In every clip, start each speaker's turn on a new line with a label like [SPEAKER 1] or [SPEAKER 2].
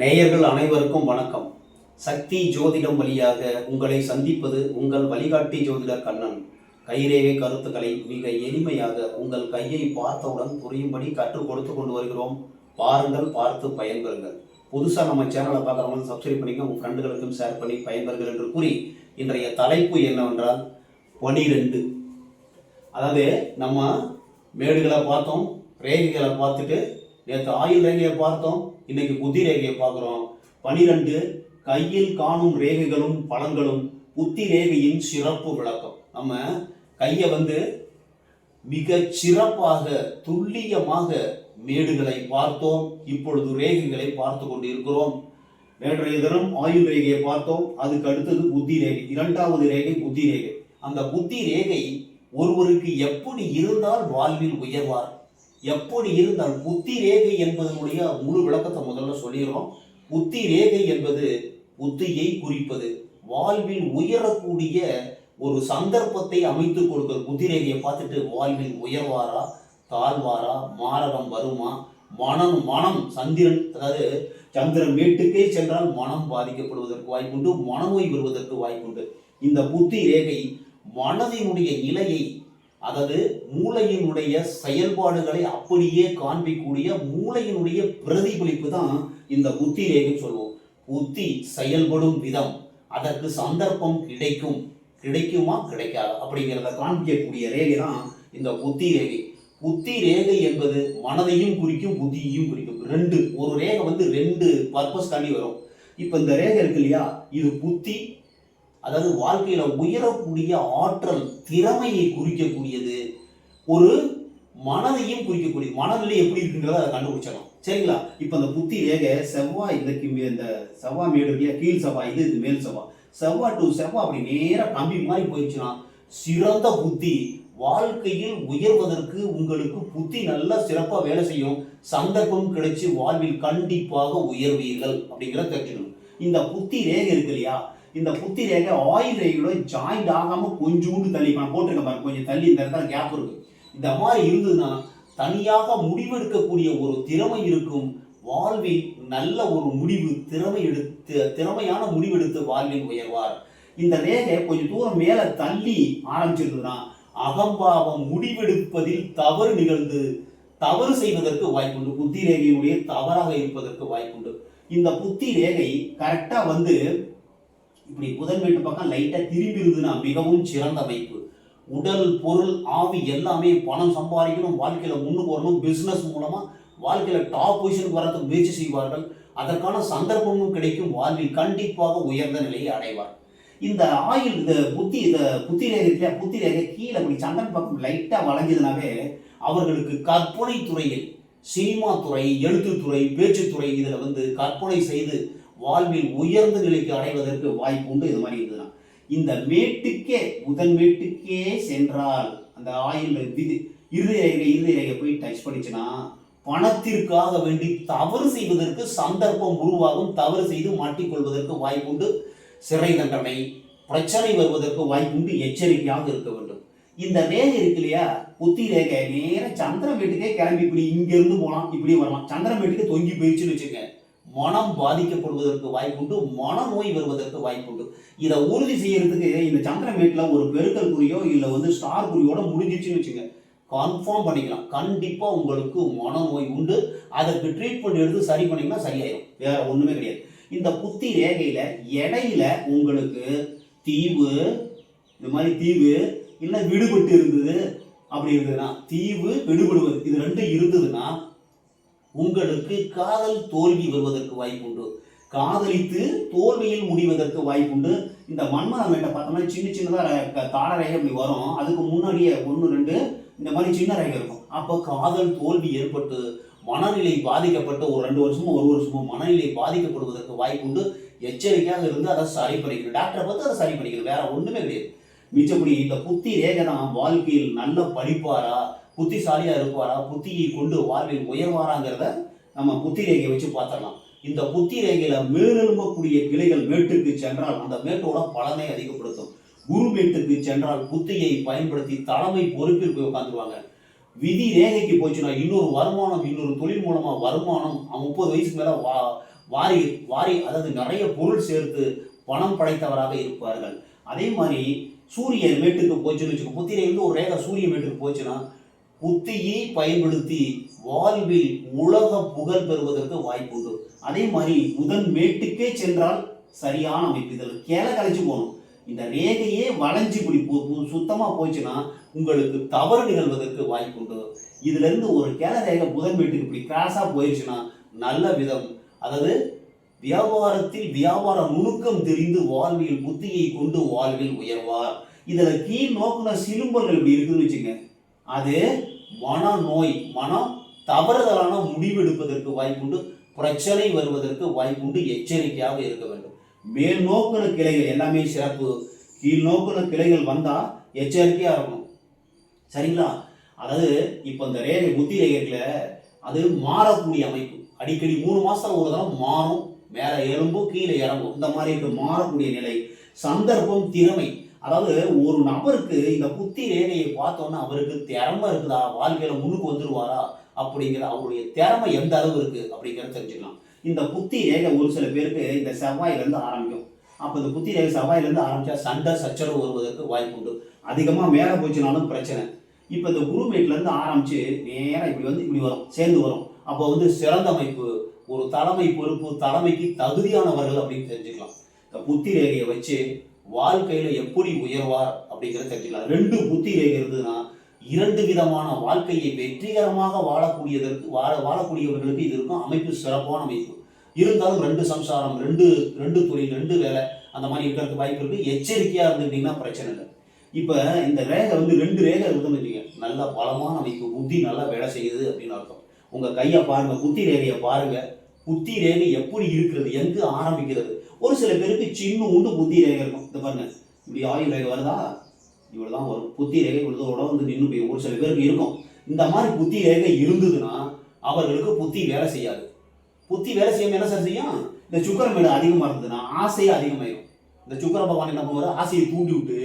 [SPEAKER 1] நேயர்கள் அனைவருக்கும் வணக்கம். சக்தி ஜோதிடம் வழியாக உங்களை சந்திப்பது உங்கள் வழிகாட்டி ஜோதிடர் கண்ணன். கைரேகை கருத்துக்களை மிக எளிமையாக உங்கள் கையை பார்த்தவுடன் புரியும்படி கற்றுக் கொடுத்து கொண்டு வருகிறோம். பாருங்கள் பார்த்து பயன்பெறுங்கள். புதுசாக நம்ம சேனலை பார்க்குறவங்க சப்ஸ்கிரைப் பண்ணிக்க உங்கள் ஃப்ரெண்டுகளுக்கும் ஷேர் பண்ணி பயன்பெறுங்கள் என்று கூறி இன்றைய தலைப்பு என்னவென்றால் பனிரெண்டு. அதாவது நம்ம மேடுகளை பார்த்தோம் ரேகைகளை பார்த்துட்டு நேற்று ஆயுள் ரேகையை பார்த்தோம் இன்னைக்கு புத்தி ரேகையை பார்க்குறோம். பனிரெண்டு கையில் காணும் ரேகைகளும் பலன்களும் புத்தி ரேகையின் சிறப்பு விளக்கம். நம்ம கையை வந்து மிக சிறப்பாக துல்லியமாக மேடுகளை பார்த்தோம் இப்பொழுது ரேகைகளை பார்த்து கொண்டு இருக்கிறோம் நேற்றைய தினம் ஆயுள் ரேகையை பார்த்தோம் அதுக்கு அடுத்தது புத்தி ரேகை இரண்டாவது ரேகை புத்தி ரேகை. அந்த புத்தி ரேகை ஒருவருக்கு எப்படி இருந்தால் வாழ்வில் உயர்வார்? எப்படி இருந்தால் புத்தி ரேகை என்பதனுடைய முழு விளக்கத்தை முதல்ல சொல்லிடுறோம். புத்தி ரேகை என்பது புத்தியை குறிப்பது. வாழ்வில் உயரக்கூடிய ஒரு சந்தர்ப்பத்தை அமைத்து கொடுக்கிற புத்தி ரேகையை பார்த்துட்டு வாழ்வில் உயர்வாரா தாழ்வாரா மாரகம் வருமா? மனம் மனம் சந்திரன் அதாவது சந்திரன் வீட்டுக்கே சென்றால் மனம் பாதிக்கப்படுவதற்கு வாய்ப்புண்டு மனநோய் வருவதற்கு வாய்ப்புண்டு. இந்த புத்தி ரேகை மனதினுடைய நிலையை அதாவது மூளையினுடைய செயல்பாடுகளை அப்படியே காண்பிக்கக்கூடிய மூளையினுடைய பிரதிபலிப்பு தான் இந்த புத்தி ரேகை சொல்லுவோம். புத்தி செயல்படும் விதம். அதற்கு சந்தர்ப்பம் கிடைக்கும். கிடைக்குமா? கிடைக்காது. அப்படிங்கிறத காண்பிக்கக்கூடிய ரேகை தான் இந்த புத்தி ரேகை. புத்தி ரேகை என்பது மனதையும் குறிக்கும் புத்தியையும் குறிக்கும். ரெண்டு. ஒரு ரேகை வந்து ரெண்டு பர்பஸ் காண்டி வரும். இப்போ இந்த ரேகை இருக்கு இல்லையா? இது புத்தி அதாவது வாழ்க்கையில் உயரக்கூடிய ஆற்றல் திறமையை குறிக்கக்கூடியது. ஒரு மனதையும் குறிக்கக்கூடியது மனநிலை எப்படி இருக்குங்கிறத அதை கண்டுபிடிச்சிடலாம். சரிங்களா? இப்போ அந்த புத்தி ரேகை செவ்வாய் இதற்கு இந்த செவ்வாய் மேடு இல்லையா கீழ் செவ்வாய் இது இது மேல் செவ்வாய் செவ்வாய் டு செவ்வாய் அப்படி நேராக கம்பி மாதிரி போயிடுச்சுன்னா சிறந்த புத்தி. வாழ்க்கையில் உயர்வதற்கு உங்களுக்கு புத்தி நல்லா சிறப்பாக வேலை செய்யும். சந்தர்ப்பம் கிடைச்சி வாழ்வில் கண்டிப்பாக உயர்வீர்கள் அப்படிங்கிறத தெரிஞ்சுக்கணும். இந்த புத்தி ரேகை இருக்கு இல்லையா? இந்த புத்தி ரேகை ஆயில் ரேகையோட ஜாயிண்ட் ஆகாமல் கொஞ்சோண்டு தள்ளி நான் போட்டிருக்கேன் பாருங்க. கொஞ்சம் தள்ளி இந்த இடத்துல கேப் இருக்கு. இந்த மாதிரி இருந்ததுன்னா தனியாக முடிவெடுக்கக்கூடிய ஒரு திறமை இருக்கும். வாழ்வில் நல்ல ஒரு முடிவு திறமை எடுத்து திறமையான முடிவெடுத்து வாழ்வில் உயர்வார். இந்த ரேகை கொஞ்சம் தூரம் மேலே தள்ளி ஆரம்பிச்சிருந்ததுன்னா அகம்பாவம் முடிவெடுப்பதில் தவறு நிகழ்ந்து தவறு செய்வதற்கு வாய்ப்புண்டு. புத்தி ரேகையுடைய தவறாக இருப்பதற்கு வாய்ப்புண்டு. இந்த புத்தி ரேகை கரெக்டாக வந்து இப்படி புதன் வீட்டு பக்கம் லைட்டாக திரும்பி இருந்ததுன்னா மிகவும் சிறந்த அமைப்பு. உடல் பொருள் ஆவி எல்லாமே பணம் சம்பாதிக்கணும் வாழ்க்கையில் முன்னுக்கு வரணும். பிஸ்னஸ் மூலமாக வாழ்க்கையில் டாப் பொசிஷனுக்கு வரதுக்கு முயற்சி செய்வார்கள். அதற்கான சந்தர்ப்பமும் கிடைக்கும். வாழ்வில் கண்டிப்பாக உயர்ந்த நிலையை அடைவார். இந்த ஆயுள் இந்த புத்தி இந்த புத்தி ரேகை புத்தி ரேகை கீழே அப்படி சந்தன் பக்கம் லைட்டாக வளைஞ்சதுனாவே அவர்களுக்கு கற்பனை துறையில் சினிமா துறை எழுத்துத்துறை பேச்சுத்துறை இதில் வந்து கற்பனை செய்து வாழ்வில் உயர்ந்த நிலைக்கு அடைவதற்கு வாய்ப்பு உண்டு இது மாதிரி இருந்ததுன்னா. இந்த மேட்டுக்கே முதல் மேட்டுக்கே சென்றால் அந்த ஆயில் விதி இறுதி ரேகை இறுதி ரேகை போய் டச் பண்ணிச்சுன்னா பணத்திற்காக வேண்டி தவறு செய்வதற்கு சந்தர்ப்பம் உருவாகும் தவறு செய்து மாட்டிக்கொள்வதற்கு வாய்ப்புண்டு சிறை தண்டனை பிரச்சனை வருவதற்கு வாய்ப்புண்டு எச்சரிக்கையாக இருக்க வேண்டும். இந்த ரேகை இருக்கு இல்லையா? புத்தி ரேகை நேர சந்திரன் வீட்டுக்கே கிளம்பி இப்படி இங்கிருந்து போகலாம் இப்படி வரலாம். சந்திரன் வீட்டுக்கு தொங்கி போயிடுச்சுன்னு வச்சுங்க மனம் பாதிக்கப்படுவதற்கு வாய்ப்புண்டு மனநோய் வருவதற்கு வாய்ப்புண்டு. இதை உறுதி செய்யறதுக்கு இந்த சந்திரன் ஒரு பெருக்கல் குறியோ இல்லை வந்து ஸ்டார் குறியோட முடிஞ்சிச்சுன்னு வச்சுங்க. கன்ஃபார்ம் பண்ணிக்கலாம். கண்டிப்பாக உங்களுக்கு மனநோய் உண்டு. அதற்கு ட்ரீட்மெண்ட் எடுத்து சரி பண்ணீங்கன்னா சரியாயிடும் வேற ஒன்றுமே கிடையாது. இந்த புத்தி ரேகையில் இடையில உங்களுக்கு தீவு இந்த மாதிரி தீவு இல்லை விடுபட்டு இருந்தது அப்படி இருந்ததுன்னா தீவு விடுபடுவது இது ரெண்டும் இருந்ததுன்னா உங்களுக்கு காதல் தோல்வி வருவதற்கு வாய்ப்புண்டு. காதலித்து தோல்வியில் முடிவதற்கு வாய்ப்புண்டு. இந்த மன்மத பார்த்தோம்னா சின்ன சின்னதாக தாட ரேகை அப்படி வரும். அதுக்கு முன்னாடியே ஒன்று ரெண்டு இந்த மாதிரி சின்ன ரேகை இருக்கும். அப்போ காதல் தோல்வி ஏற்பட்டு மனநிலை பாதிக்கப்பட்டு ஒரு ரெண்டு வருஷமோ ஒரு வருஷமோ மனநிலை பாதிக்கப்படுவதற்கு வாய்ப்புண்டு. எச்சரிக்கையாக இருந்து அதை சரி பண்ணிக்கணும். டாக்டரை பார்த்து அதை சரி பண்ணிக்கணும். வேற ஒன்றுமே கிடையாது. மிச்சப்படி இந்த புத்தி ரேகை தான் வாழ்க்கையில் நல்ல படிப்பாரா புத்திசாலியாக இருப்பாரா? புத்தியை கொண்டு வாழ்வில் உயர்வாராங்கிறத நம்ம புத்தி ரேகையை வச்சு பார்த்துடலாம். இந்த புத்தி ரேகையில மேலெழும்பக்கூடிய கிளைகள் மேட்டுக்கு சென்றால் அந்த மேட்டோட பலனை அதிகப்படுத்தும். குரு மேட்டுக்கு சென்றால் புத்தியை பயன்படுத்தி தலைமை பொறுப்பில் போய் உட்காந்துருவாங்க. விதி ரேகைக்கு போச்சுன்னா இன்னொரு வருமானம் இன்னொரு தொழில் மூலமா வருமானம் முப்பது வயசுக்கு மேல வா வாரி வாரி அதாவது நிறைய பொருள் சேர்த்து பணம் படைத்தவராக இருப்பார்கள். அதே மாதிரி சூரியன் மேட்டுக்கு போச்சுன்னு வச்சுக்கோ புத்திரை வந்து ஒரு ரேகை சூரிய மேட்டுக்கு போச்சுன்னா புத்தியை பயன்படுத்தி வாழ்வில் உலக புகழ் பெறுவதற்கு வாய்ப்பு உண்டு. அதே மாதிரி புதன் மேட்டுக்கே சென்றால் சரியான அமைப்பு. இதில் கிளை கலைச்சு போகணும். இந்த ரேகையே வளைஞ்சு இப்படி பு- சுத்தமா போச்சுன்னா உங்களுக்கு தவறு நிகழ்வதற்கு வாய்ப்புண்டு இதுல இருந்து ஒரு கேள ரேகை புதன் மேட்டுக்கு இப்படி கிராஸா போயிடுச்சுன்னா நல்ல விதம். அதாவது வியாபாரத்தில் வியாபார நுணுக்கம் தெரிந்து வாழ்வில் புத்தியை கொண்டு வாழ்வில் உயர்வார். இதுல கீழ் நோக்குன சிலும்பல்கள் இப்படி இருக்குன்னு வச்சுங்க அது மன நோய் மனம் தவறுதலான முடிவெடுப்பதற்கு வாய்ப்புண்டு பிரச்சனை வருவதற்கு வாய்ப்புண்டு எச்சரிக்கையாக இருக்க வேண்டும். மேல் நோக்குன கிளைகள் எல்லாமே சிறப்பு. கீழ் நோக்குன கிளைகள் வந்தால் எச்சரிக்கையாக இருக்கணும். சரிங்களா? அதாவது இப்போ இந்த ரேகை புத்தி ரேகைல அது மாறக்கூடிய அமைப்பு. அடிக்கடி மூணு மாதம் ஒரு தடவை மாறும். மேலே எலும்பும் கீழே இறங்கும். இந்த மாதிரி மாறக்கூடிய நிலை. சந்தர்ப்பம் திறமை. அதாவது ஒரு நபருக்கு இந்த புத்தி ரேகையை பார்த்தோன்னா அவருக்கு திறமை இருக்குதா? வாழ்க்கையில முன்னுக்கு வந்துருவாரா? அப்படிங்கிற அவருடைய திறமை எந்த அளவு இருக்கு அப்படிங்கிறத தெரிஞ்சுக்கலாம். இந்த புத்தி ரேகை ஒரு சில பேருக்கு இந்த செவ்வாயிலிருந்து ஆரம்பிக்கும். அப்போ இந்த புத்தி ரேகை செவ்வாயிலேருந்து ஆரம்பிச்சா சண்டை சச்சரவு வருவதற்கு வாய்ப்புண்டு அதிகமா மேலே போச்சுனாலும் பிரச்சனை. இப்போ இந்த குருமேட்ல இருந்து ஆரம்பிச்சு இப்படி வந்து இப்படி வரும் சேர்ந்து வரும். அப்போ வந்து சிறந்த அமைப்பு ஒரு தலைமை பொறுப்பு தலைமைக்கு தகுதியானவர்கள் அப்படின்னு தெரிஞ்சுக்கலாம். இந்த புத்தி ரேகையை வச்சு வாழ்க்கையில எப்படி உயர்வார் அப்படிங்கிறத தெரிஞ்சுக்கலாம். ரெண்டு புத்தி ரேகை இருந்ததுன்னா இரண்டு விதமான வாழ்க்கையை வெற்றிகரமாக வாழக்கூடியதற்கு வாழ வாழக்கூடியவர்களுக்கு இது இருக்கும். அமைப்பு சிறப்பான அமைப்பு. இருந்தாலும் ரெண்டு சம்சாரம் ரெண்டு ரெண்டு தொழில் ரெண்டு வேலை அந்த மாதிரி இருக்கிறதுக்கு வாய்ப்பு இருக்கு. எச்சரிக்கையா இருந்துக்கிட்டீங்கன்னா பிரச்சனை இல்லை. இப்போ இந்த ரேகை வந்து ரெண்டு ரேகை இருக்குதுன்னு வச்சுக்கோங்க. நல்ல பலமான அமைப்பு புத்தி நல்லா வேலை செய்யுது அப்படின்னு அர்த்தம். உங்கள் கையை பாருங்கள் புத்தி ரேகையை பாருங்கள் புத்தி ரேகை எப்படி இருக்கிறது எங்கு ஆரம்பிக்கிறது? ஒரு சில பேருக்கு சின்ன உண்டு புத்தி ரேகை இருக்கும். இந்த பாருங்க. இப்படி ஆயுள் ரேகை வருதா? இவ்வளோ தான் வரும். புத்தி ரேகை இவ்வளோட வந்து நின்று போய் ஒரு சில பேருக்கு இருக்கும். இந்த மாதிரி புத்தி ரேகை இருந்ததுன்னா அவர்களுக்கு புத்தி வேலை செய்யாது. புத்தி வேலை செய்யாமல் என்ன சார் செய்யும்? இந்த சுக்கரமேடு அதிகமாக இருந்ததுன்னா ஆசையே அதிகமாயிடும் இந்த சுக்கர பகவான் என்ன பண்ணுவார்? ஆசையை தூண்டி விட்டு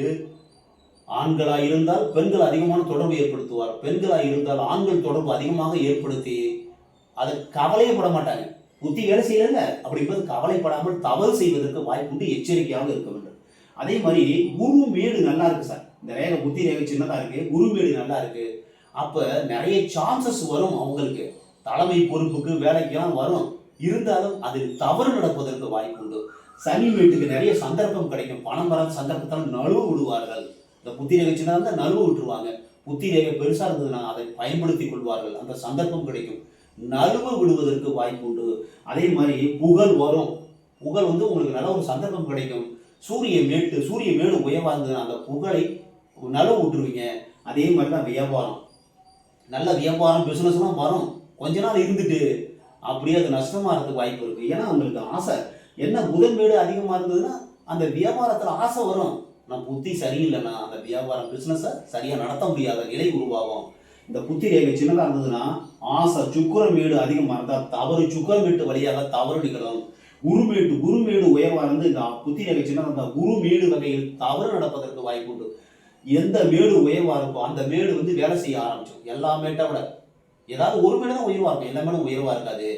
[SPEAKER 1] ஆண்களாக இருந்தால் பெண்கள் அதிகமான தொடர்பு ஏற்படுத்துவார். பெண்களாக இருந்தால் ஆண்கள் தொடர்பு அதிகமாக ஏற்படுத்தி அதை கவலையே பட மாட்டாங்க. புத்தி வேலை செய்யல அப்படிங்கிறது கவலைப்படாமல் தவறு செய்வதற்கு வாய்ப்புண்டு எச்சரிக்கையாக இருக்க வேண்டும். அதே மாதிரி குரு மேடு நல்லா இருக்கு சார். இந்த ரேகை புத்தி ரேகை சின்னதாக இருக்கு குரு மேடு நல்லா இருக்கு. அப்போ நிறைய சான்சஸ் வரும் அவங்களுக்கு. தலைமை பொறுப்புக்கு வேலைக்கெல்லாம் வரும். இருந்தாலும் அதில் தவறு நடப்பதற்கு வாய்ப்புண்டு சனி வீட்டுக்கு நிறைய சந்தர்ப்பம் கிடைக்கும். பணம் வராத சந்தர்ப்பத்தால் நழுவு விடுவார்கள். இந்த புத்தி ரேகை சின்னதாக இருந்தால் நழுவு விட்டுருவாங்க. புத்தி ரேகை பெருசாக இருந்ததுன்னா அதை பயன்படுத்திக் கொள்வார்கள். அந்த சந்தர்ப்பம் கிடைக்கும். நழுவு விடுவதற்கு வாய்ப்பு உண்டு. அதே மாதிரி புகழ் வரும். புகழ் வந்து உங்களுக்கு நல்ல ஒரு சந்தர்ப்பம் கிடைக்கும். சூரிய மேட்டு சூரிய மேடு உயர்வா இருந்ததுன்னா அந்த புகழை நழுவு விட்டுருவீங்க. அதே மாதிரி தான் வியாபாரம். நல்ல வியாபாரம் பிஸ்னஸ்லாம் வரும். கொஞ்ச நாள் இருந்துட்டு அப்படியே அது நஷ்டமாக இருக்க வாய்ப்பு இருக்குது ஏன்னா உங்களுக்கு ஆசை. என்ன புதன் வீடு அதிகமாக இருந்ததுன்னா அந்த வியாபாரத்தில் ஆசை வரும். நான் புத்தி சரியில்லைன்னா அந்த வியாபாரம் பிஸ்னஸை சரியாக நடத்த முடியாத நிலை உருவாகும். இந்த புத்தி ரேகை சின்னதாக இருந்ததுன்னா ஆசை சுக்கிரன் வீடு அதிகமாக இருந்தால் தவறு சுக்கிரன் வீட்டு வழியாக தவறு நிகழும். குருமேடு குருமேடு உயர்வாக இருந்து இந்த புத்தி ரேகை சின்னதாக இருந்தால் குருமேடு வகையில் தவறு நடப்பதற்கு வாய்ப்பு உண்டு. எந்த மேடு உயர்வாக இருக்கோ அந்த மேடு வந்து வேலை செய்ய ஆரம்பிச்சிடும். எல்லா மேட்டை விட. ஏதாவது ஒரு மேடு தான் உயர்வாக இருக்கும். எல்லா மேடும் உயர்வாக இருக்காது.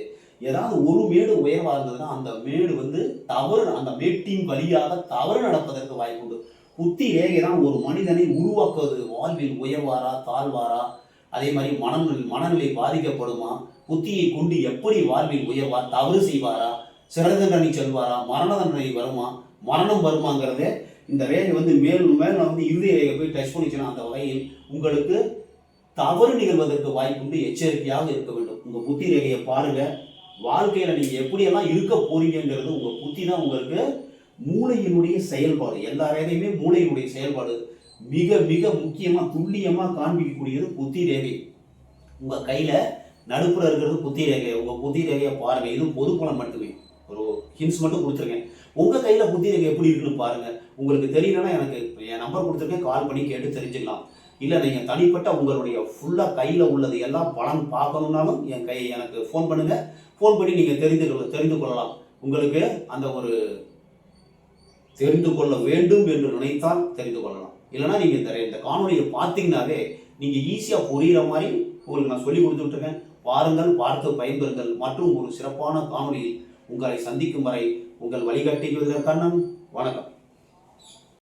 [SPEAKER 1] ஏதாவது ஒரு மேடு உயர்வாக இருந்ததுன்னா அந்த மேடு வந்து தவறு அந்த மேட்டின் வழியாக தவறு நடப்பதற்கு வாய்ப்பு உண்டு. புத்தி ரேகை தான் ஒரு மனிதனை உருவாக்குவது. வாழ்வில் உயர்வாரா தாழ்வாரா? அதே மாதிரி மனநிலை மனநிலை பாதிக்கப்படுமா? புத்தியை கொண்டு எப்படி வாழ்வில் உயர்வார் தவறு செய்வாரா? சிறந்த தண்டனை செல்வாரா? மரண தண்டனை வருமா? மரணம் வருமாங்கிறதே இந்த ரேகை வந்து மேல் மேலும் வந்து இறுதி ரேகை போய் டச் பண்ணிச்சுன்னா அந்த வகையில் உங்களுக்கு தவறு நிகழ்வதற்கு வாய்ப்புண்டு எச்சரிக்கையாக இருக்க வேண்டும். உங்கள் புத்தி ரேகையை பாருங்கள் வாழ்க்கையில் நீங்கள் எப்படியெல்லாம் இருக்க போறீங்கிறது உங்கள் புத்தி தான் உங்களுக்கு மூளையினுடைய செயல்பாடு. எல்லா ரேகையுமே மூளையினுடைய செயல்பாடு. மிக மிக முக்கியமாக துல்லியமாக காண்பிக்கக்கூடியது புத்தி ரேகை. உங்கள் கையில் நடுப்புல இருக்கிறது புத்தி ரேகை. உங்கள் புத்தி ரேகையை பாருங்கள் இது பொது பலன் மட்டுமே. ஒரு ஹின்ஸ் மட்டும் கொடுத்துருக்கேன். உங்கள் கையில் புத்தி ரேகை எப்படி இருக்குன்னு பாருங்கள் உங்களுக்கு தெரியலன்னா எனக்கு என் நம்பர் கொடுத்துருக்கேன். கால் பண்ணி கேட்டு தெரிஞ்சுக்கலாம். இல்லை நீங்கள் தனிப்பட்ட உங்களுடைய ஃபுல்லாக கையில் உள்ளது எல்லாம் பலன் பார்க்கணுன்னாலும் என் கை எனக்கு ஃபோன் பண்ணுங்கள் ஃபோன் பண்ணி நீங்கள் தெரிந்து கொள்ள தெரிந்து கொள்ளலாம். உங்களுக்கு அந்த ஒரு தெரிந்து கொள்ள வேண்டும் என்று நினைத்தால் தெரிந்து கொள்ளலாம். இல்லைன்னா நீங்கள் இந்த இந்த காணொலியை பார்த்தீங்கன்னாவே நீங்கள் ஈஸியாக புரிகிற மாதிரி உங்களுக்கு நான் சொல்லி கொடுத்துட்ருக்கேன் பாருங்கள் பார்த்து பயன்பெறுங்கள். மற்றும் ஒரு சிறப்பான காணொலியில் உங்களை சந்திக்கும் வரை உங்கள் வழிகாட்டி கண்ணன். வணக்கம்.